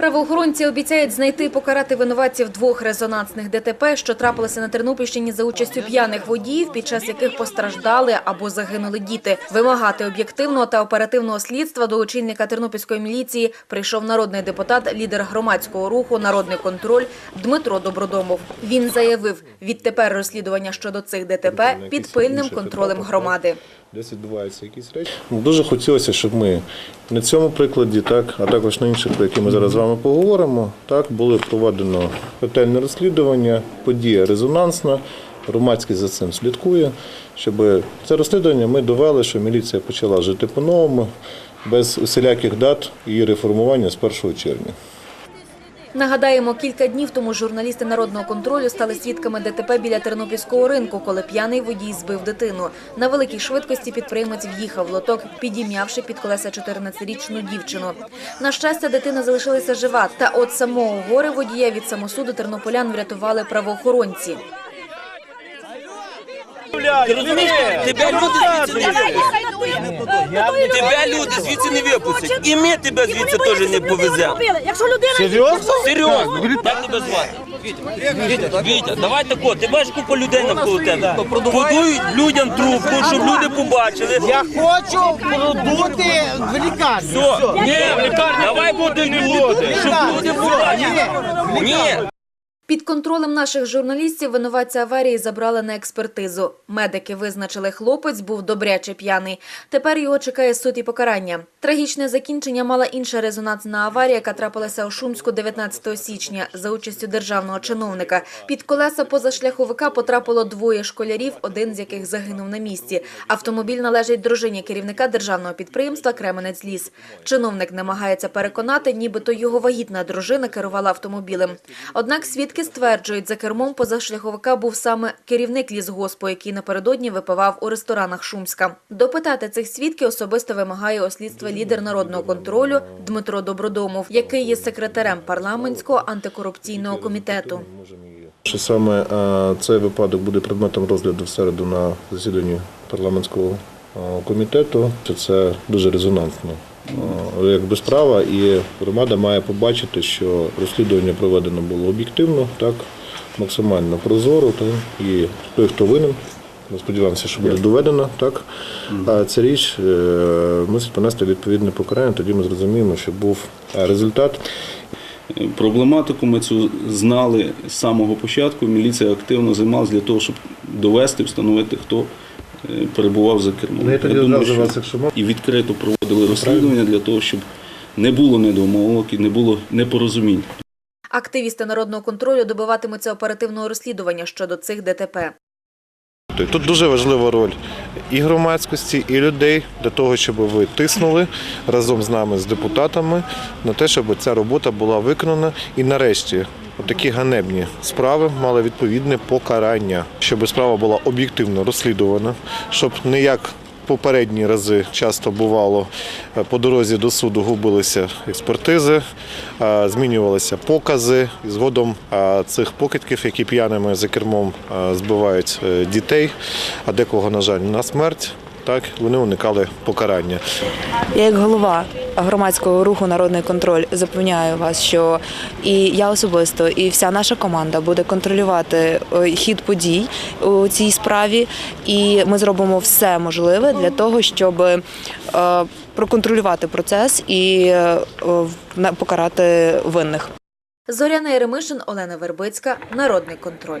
Правоохоронці обіцяють знайти і покарати винуватців двох резонансних ДТП, що трапилися на Тернопільщині за участю п'яних водіїв, під час яких постраждали або загинули діти. Вимагати об'єктивного та оперативного слідства до очільника тернопільської міліції прийшов народний депутат, лідер громадського руху «Народний контроль» Дмитро Добродомов. Він заявив, відтепер розслідування щодо цих ДТП під пильним контролем громади. Десь відбуваються якісь речі. Дуже хотілося, щоб ми на цьому прикладі, так, а також на інших, про які ми зараз з вами поговоримо, так, було проведено ретельне розслідування, подія резонансна, громадськість за цим слідкує, щоб це розслідування ми довели, що міліція почала жити по-новому, без усіляких дат і реформування з 1 червня. Нагадаємо, кілька днів тому журналісти народного контролю стали свідками ДТП біля Тернопільського ринку, коли п'яний водій збив дитину. На великій швидкості підприємець в'їхав в лоток, підім'явши під колеса 14-річну дівчину. На щастя, дитина залишилася жива. Та от самого горе водія від самосуду тернополян врятували правоохоронці. Ти розумієш, тебе люди звідси не тебе люди звідси не випустять. І ми тебе звідси теж не повеземо. Якщо людина Серйозно? Серйозно. Як тебе звати? Вітя. Вітя, давай тако, ти бачиш купу людей навколо тебе. Подують людям трубку, щоб люди побачили. Я хочу продути в лікарню. Все, ні, в лікарні, давай буде не буде, щоб люди побачили. Ні. Під контролем наших журналістів винуватця аварії забрали на експертизу. Медики визначили, хлопець був добряче п'яний. Тепер його чекає суд і покарання. Трагічне закінчення мала інша резонансна аварія, яка трапилася у Шумську 19 січня за участю державного чиновника. Під колеса позашляховика потрапило двоє школярів, один з яких загинув на місці. Автомобіль належить дружині керівника державного підприємства Кременець Ліс. Чиновник намагається переконати, нібито його вагітна дружина керувала автомобілем. Однак свідки стверджують, за кермом позашляховика був саме керівник лісгоспу, який напередодні випивав у ресторанах Шумська. Допитати цих свідків особисто вимагає у слідства лідер народного контролю Дмитро Добродомов, який є секретарем парламентського антикорупційного комітету. Що саме цей випадок буде предметом розгляду в середу на засіданні парламентського комітету, це дуже резонансно. Е, Якби справа, і громада має побачити, що розслідування проведено було об'єктивно, так, максимально прозоро, та, і той, хто винен, ми сподіваємося, що буде доведено, так, а ця річ е, мусить понести відповідне покарання, тоді ми зрозуміємо, що був е, результат. Проблематику ми цю знали з самого початку. Міліція активно займалася для того, щоб довести, встановити, хто перебував за кермом. Ну, я тоді думаю, що вас, якщо можна. і відкрито проводили розслідування для того, щоб не було недомовок і не було непорозумінь. Активісти народного контролю добиватимуться оперативного розслідування щодо цих ДТП. Тут дуже важлива роль і громадськості, і людей для того, щоб ви тиснули разом з нами, з депутатами, на те, щоб ця робота була виконана. І нарешті такі ганебні справи мали відповідне покарання, щоб справа була об'єктивно розслідувана, щоб не як попередні рази часто бувало е, по дорозі до суду губилися експертизи, е, змінювалися покази. І згодом е, цих покидьків, які п'яними за кермом збивають дітей, а декого, на жаль, на смерть. Так, вони уникали покарання. Я як голова громадського руху Народний контроль запевняю вас, що і я особисто, і вся наша команда буде контролювати е, хід подій у цій справі, і ми зробимо все можливе для того, щоб е, проконтролювати процес і е, покарати винних. Зоряна Еремишин, Олена Вербицька, Народний контроль.